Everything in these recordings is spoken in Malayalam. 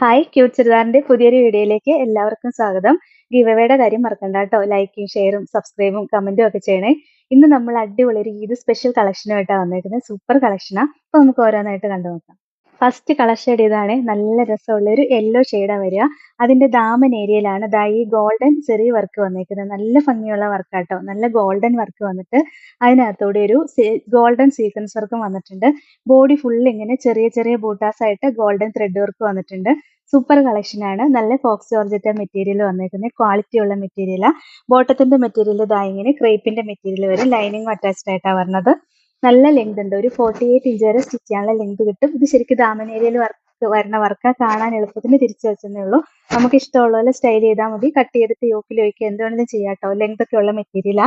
ഹായ് ക്യൂട്ട് ചുരിദാറിന്റെ പുതിയൊരു വീഡിയോയിലേക്ക് എല്ലാവർക്കും സ്വാഗതം. ഗിവവേയുടെ കാര്യം മറക്കണ്ട കേട്ടോ. ലൈക്കും ഷെയറും സബ്സ്ക്രൈബും കമന്റും ഒക്കെ ചെയ്യണേ. ഇന്ന് നമ്മൾ അടിപൊളി ഒരു ഈദ് സ്പെഷ്യൽ കളക്ഷനുമായിട്ടാണ് വന്നേക്കുന്നത്. സൂപ്പർ കളക്ഷനാണ് അപ്പൊ നമുക്ക് ഓരോന്നായിട്ട് കണ്ടു നോക്കാം ഫസ്റ്റ് കളർ ഷെയ്ഡ് ഇതാണ്. നല്ല രസമുള്ള ഒരു യെല്ലോ ഷെയ്ഡാണ് വരിക. അതിന്റെ ദാമൻ ഏരിയയിലാണ് ദാ ഈ ഗോൾഡൻ ചെറിയ വർക്ക് വന്നേക്കുന്നത്. നല്ല ഭംഗിയുള്ള വർക്കാട്ടോ നല്ല ഗോൾഡൻ വർക്ക് വന്നിട്ട് അതിനകത്തൂടെ ഒരു ഗോൾഡൻ സീക്വൻസ് വർക്കും വന്നിട്ടുണ്ട്. ബോഡി ഫുൾ ഇങ്ങനെ ചെറിയ ചെറിയ ബൂട്ടാസ് ആയിട്ട് ഗോൾഡൻ ത്രെഡ് വർക്ക് വന്നിട്ടുണ്ട്. സൂപ്പർ കളക്ഷൻ ആണ്. നല്ല ഫോക്സ് ജോർജറ്റ മെറ്റീരിയൽ വന്നേക്കുന്നത്. ക്വാളിറ്റി ഉള്ള മെറ്റീരിയലാണ് ബോട്ടത്തിന്റെ മെറ്റീരിയൽ ഇതാ ഇങ്ങനെ ക്രേപ്പിന്റെ മെറ്റീരിയൽ വരും ലൈനിങ് അറ്റാച്ച്ഡ് ആയിട്ടാണ് വരുന്നത് നല്ല ലെങ്ത് ഉണ്ട്. ഒരു ഫോർട്ടി എയ്റ്റ് ഇഞ്ച് വരെ സ്റ്റിച്ച് ചെയ്യാനുള്ള ലെങ്ത് കിട്ടും. ഇത് ശരിക്കും ദാമന ഏരിയയിൽ വർക്ക് വരുന്ന വർക്കാ കാണാൻ എളുപ്പത്തിന് തിരിച്ചു വെച്ചതേ ഉള്ളൂ. നമുക്ക് ഇഷ്ടമുള്ള പോലെ സ്റ്റൈൽ ചെയ്താൽ മതി. കട്ട് ചെയ്തിട്ട് യോക്കിൽ വയ്ക്കുക എന്ത് വേണമെങ്കിലും ചെയ്യാം കേട്ടോ ലെങ്ത് ഒക്കെ ഉള്ള മെറ്റീരിയലാ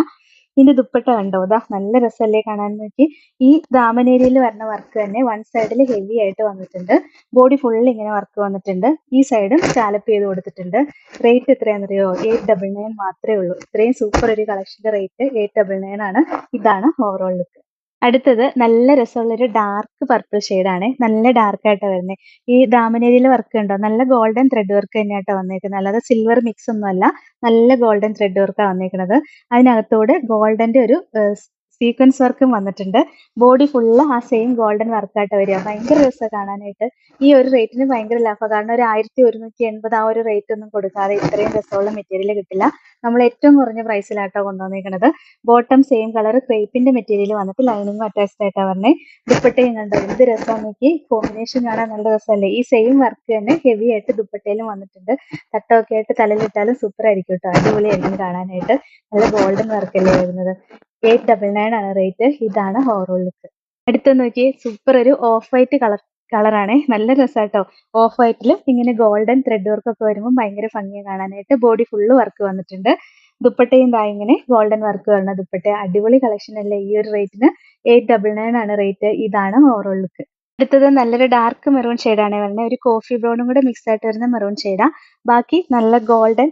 ഇതിന്റെ ദുപ്പട്ട കണ്ടോ? ദാ നല്ല രസമല്ലേ കാണാൻ നോക്കി. ഈ ദാമന ഏരിയയിൽ വരുന്ന വർക്ക് തന്നെ വൺ സൈഡിൽ ഹെവി ആയിട്ട് വന്നിട്ടുണ്ട്. ബോഡി ഫുള്ള് ഇങ്ങനെ വർക്ക് വന്നിട്ടുണ്ട്. ഈ സൈഡും സ്റ്റാലപ്പ് ചെയ്ത് കൊടുത്തിട്ടുണ്ട്. റേറ്റ് എത്രയാണെന്നറിയോ എയ്റ്റ് ഡബിൾ നയൻ മാത്രമേ ഉള്ളൂ. ഇത്രയും സൂപ്പർ ഒരു കളക്ഷന്റെ റേറ്റ് എയ്റ്റ് ഡബിൾ നയൻ ആണ്. ഇതാണ് ഓവറോൾ ലുക്ക് അടുത്തത് നല്ല രസമുള്ളൊരു ഡാർക്ക് പർപ്പിൾ ആണ്. നല്ല ഡാർക്ക് ആയിട്ട് വരുന്നത് ഈ ദാമനേരിയിൽ വർക്ക് ഉണ്ടോ? നല്ല ഗോൾഡൻ ത്രെഡ് വർക്ക് തന്നെയാട്ടോ വന്നേക്കുന്നത് അല്ലാതെ സിൽവർ മിക്സ് ഒന്നും അല്ല നല്ല ഗോൾഡൻ ത്രെഡ് വർക്കാണ് വന്നേക്കുന്നത്. അതിനകത്തൂടെ ഗോൾഡന്റെ ഒരു സീക്വൻസ് വർക്കും വന്നിട്ടുണ്ട്. ബോഡി ഫുള്ള് ആ സെയിം ഗോൾഡൻ വർക്കായിട്ട് വരിക. ഭയങ്കര രസമാണ് കാണാനായിട്ട്. ഈ ഒരു റേറ്റിന് ഭയങ്കര ലാഭം. കാരണം ഒരു ആയിരത്തി ഒരുന്നൂറ്റി എൺപത് ആ ഒരു റേറ്റ് ഒന്നും കൊടുക്കാതെ ഇത്രയും രസമുള്ള മെറ്റീരിയൽ കിട്ടില്ല. നമ്മൾ ഏറ്റവും കുറഞ്ഞ പ്രൈസിലാട്ടോ കൊണ്ടുവന്നിരിക്കുന്നത് ബോട്ടം സെയിം കളർ ക്രേപ്പിന്റെ മെറ്റീരിയൽ വന്നിട്ട് ലൈനിങ്ങും അറ്റാച്ച്ഡ് ആയിട്ടാണ് പറഞ്ഞത് ദുപ്പട്ടയും കണ്ടോ? എന്ത് രസം നോക്കി കോമ്പിനേഷൻ കാണാൻ നല്ല രസമല്ലേ. ഈ സെയിം വർക്ക് തന്നെ ഹെവി ആയിട്ട് ദുപ്പട്ടയിലും വന്നിട്ടുണ്ട്. തട്ടമൊക്കെ ആയിട്ട് തലയിലിട്ടാലും സൂപ്പർ ആയിരിക്കും കേട്ടോ. അടിപൊളിയായിരിക്കും കാണാനായിട്ട്. നല്ല ഗോൾഡൻ വർക്ക് അല്ലേ വരുന്നത്. എയ്റ്റ് ഡബിൾ നയൻ ആണ് റേറ്റ് ഇതാണ് ഓവറോൾ ലുക്ക് അടുത്ത് നോക്കി സൂപ്പർ ഒരു ഓഫ് വൈറ്റ് കളർ കളറാണ് നല്ല രസമാട്ടോ ഓഫ് വൈറ്റിൽ ഇങ്ങനെ ഗോൾഡൻ ത്രെഡ് വർക്ക് ഒക്കെ വരുമ്പോൾ ഭയങ്കര ഭംഗിയാണ് കാണാനായിട്ട്. ബോഡി ഫുള്ള് വർക്ക് വന്നിട്ടുണ്ട്. ദുപ്പട്ടയും ദാ ഇങ്ങനെ ഗോൾഡൻ വർക്ക് വരുന്ന ദുപ്പട്ട. അടിപൊളി കളക്ഷൻ അല്ലേ ഈ ഒരു റേറ്റിന് എയ്റ്റ് ഡബിൾ നയൻ ആണ് റേറ്റ് ഇതാണ് ഓവറോൾ ലുക്ക് അടുത്തത് നല്ലൊരു ഡാർക്ക് മെറൂൺ ഷെയ്ഡാണ് വരുന്നത് ഒരു കോഫി ബ്രൗണും കൂടെ മിക്സ് ആയിട്ട് വരുന്ന മെറൂൺ ഷെയ്ഡാ ബാക്കി നല്ല ഗോൾഡൻ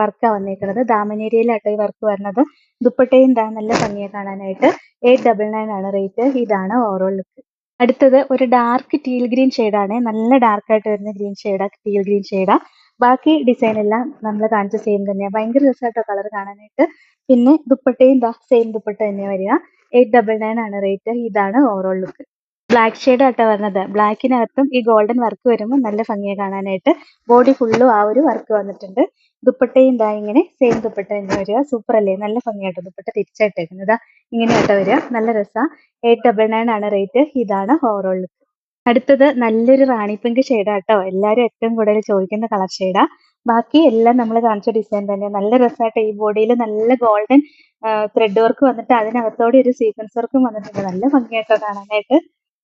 വർക്കാണ് വന്നേക്കുന്നത് ദാമനേരിയയിലാട്ടോ ഈ വർക്ക് വരുന്നത്. ദുപ്പട്ടയും ദാ നല്ല ഭംഗിയാണ് കാണാനായിട്ട്. എയ്റ്റ് ഡബിൾ നയൻ ആണ് റേറ്റ്. ഇതാണ് ഓവറോൾ ലുക്ക് അടുത്തത് ഒരു ഡാർക്ക് ടീൽ ഗ്രീൻ ഷെയ്ഡാണ് നല്ല ഡാർക്ക് ആയിട്ട് വരുന്ന ഗ്രീൻ ഷെയ്ഡാ ടീൽ ഗ്രീൻ ഷെയ്ഡാ ബാക്കി ഡിസൈൻ എല്ലാം നമ്മൾ കാണിച്ച സെയിം തന്നെയാണ് ഭയങ്കര രസമായിട്ടോ കളർ കാണാനായിട്ട്. പിന്നെ ദുപ്പട്ടയും ദാ സെയിം ദുപ്പട്ട തന്നെയാണ് വരിക. എയ്റ്റ് ഡബിൾ നയൻ ആണ് റേറ്റ്. ഇതാണ് ഓവറോൾ ലുക്ക് ബ്ലാക്ക് ഷെയ്ഡ് ആട്ടോ വരുന്നത് ബ്ലാക്കിനകത്തും ഈ ഗോൾഡൻ വർക്ക് വരുമ്പോൾ നല്ല ഭംഗിയാണ് കാണാനായിട്ട്. ബോഡി ഫുള്ളും ആ ഒരു വർക്ക് വന്നിട്ടുണ്ട്. ദുപ്പട്ടയും ഇതാ ഇങ്ങനെ സെയിം ദുപ്പട്ട തന്നെ വരിക. സൂപ്പർ അല്ലേ? നല്ല ഭംഗിയായിട്ട് ദുപ്പട്ട തിരിച്ചായിട്ടേക്കുന്നത് ഇങ്ങനെയാട്ടോ വരിക. നല്ല രസമാണ് എയ്റ്റ് ഡബിൾ നയൻ ആണ് റേറ്റ് ഇതാണ് ഓവറോൾ അടുത്തത് നല്ലൊരു റാണി പിങ്ക് ഷെയ്ഡാട്ടോ എല്ലാവരും ഏറ്റവും കൂടുതൽ ചോദിക്കുന്ന കളർ ഷെയ്ഡാ ബാക്കി എല്ലാം നമ്മൾ കാണിച്ച ഡിസൈൻ തന്നെ. നല്ല രസമായിട്ട് ഈ ബോഡിയിൽ നല്ല ഗോൾഡൻ ത്രെഡ് വർക്ക് വന്നിട്ട് അതിനകത്തോടെ ഒരു സീക്വൻസ് വർക്കും വന്നിട്ടുണ്ട്. നല്ല ഭംഗിയായിട്ടോ കാണാനായിട്ട്.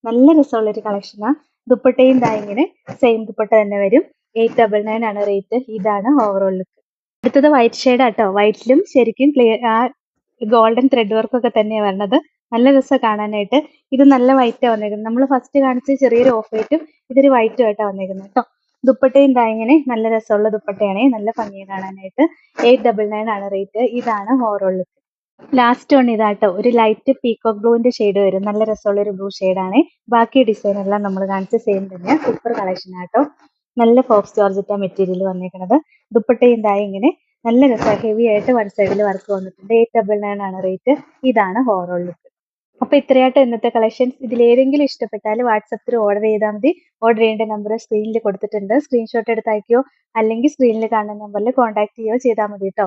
നല്ല രസമുള്ള ഒരു കളക്ഷനാ ദുപ്പട്ടയും ദാ ഇങ്ങനെ സെയിം ദുപ്പട്ട തന്നെ വരും. എയ്റ്റ് ഡബിൾ നയൻ ആണ് റേറ്റ് ഇതാണ് ഓവറോൾ ലുക്ക് അടുത്തത് വൈറ്റ് ഷെയ്ഡ് ആട്ടോ വൈറ്റിലും ശരിക്കും ക്ലിയർ ആ ഗോൾഡൻ ത്രെഡ് വർക്ക് ഒക്കെ തന്നെയാണ് വരണത്. നല്ല രസമാണ് കാണാനായിട്ട്. ഇത് നല്ല വൈറ്റാണ് വന്നേക്കുന്നത് നമ്മൾ ഫസ്റ്റ് കാണിച്ച ചെറിയൊരു ഓഫ് വൈറ്റും ഇതൊരു വൈറ്റും ആയിട്ടാണ് വന്നേക്കുന്നത് കേട്ടോ ദുപ്പട്ടയും ഇങ്ങനെ നല്ല രസമുള്ള ദുപ്പട്ടയാണ്. നല്ല ഭംഗിയാണ് കാണാനായിട്ട്. എയ്റ്റ് ഡബിൾ നയൻ ആണ് റേറ്റ് ഇതാണ് ഓവറോൾ ലുക്ക് ലാസ്റ്റ് വൺ ഇതാട്ടോ. ഒരു ലൈറ്റ് പീക്കോക്ക് ബ്ലൂവിന്റെ ഷെയ്ഡ് വരും. നല്ല രസമുള്ള ഒരു ബ്ലൂ ആണ്. ബാക്കി ഡിസൈൻ എല്ലാം നമ്മൾ കാണിച്ച സെയിം തന്നെയാണ് സൂപ്പർ കളക്ഷൻ ആട്ടോ. നല്ല ഫോക്സ് ജോർജറ്റ മെറ്റീരിയൽ വന്നേക്കുന്നത് ദുപ്പട്ടയും ഇതായി ഇങ്ങനെ. നല്ല രസമാണ് ഹെവി ആയിട്ട് വൺ സൈഡിൽ വർക്ക് വന്നിട്ടുണ്ട്. എയ്റ്റ് ഡബിൾ നയൻ ആണ് റേറ്റ് ഇതാണ് ഹോറോൾ ലുക്ക് അപ്പൊ ഇത്രയായിട്ട് ഇന്നത്തെ കളക്ഷൻസ് ഇതിലേതെങ്കിലും ഇഷ്ടപ്പെട്ടാൽ വാട്സപ്പിൽ ഓർഡർ ചെയ്താൽ മതി. ഓർഡർ ചെയ്യേണ്ട നമ്പർ സ്ക്രീനിൽ കൊടുത്തിട്ടുണ്ട്. സ്ക്രീൻഷോട്ട് എടുത്ത് അയക്കുകയോ അല്ലെങ്കിൽ സ്ക്രീനിൽ കാണുന്ന നമ്പറിൽ കോൺടാക്ട് ചെയ്യുകയോ ചെയ്താൽ മതി കേട്ടോ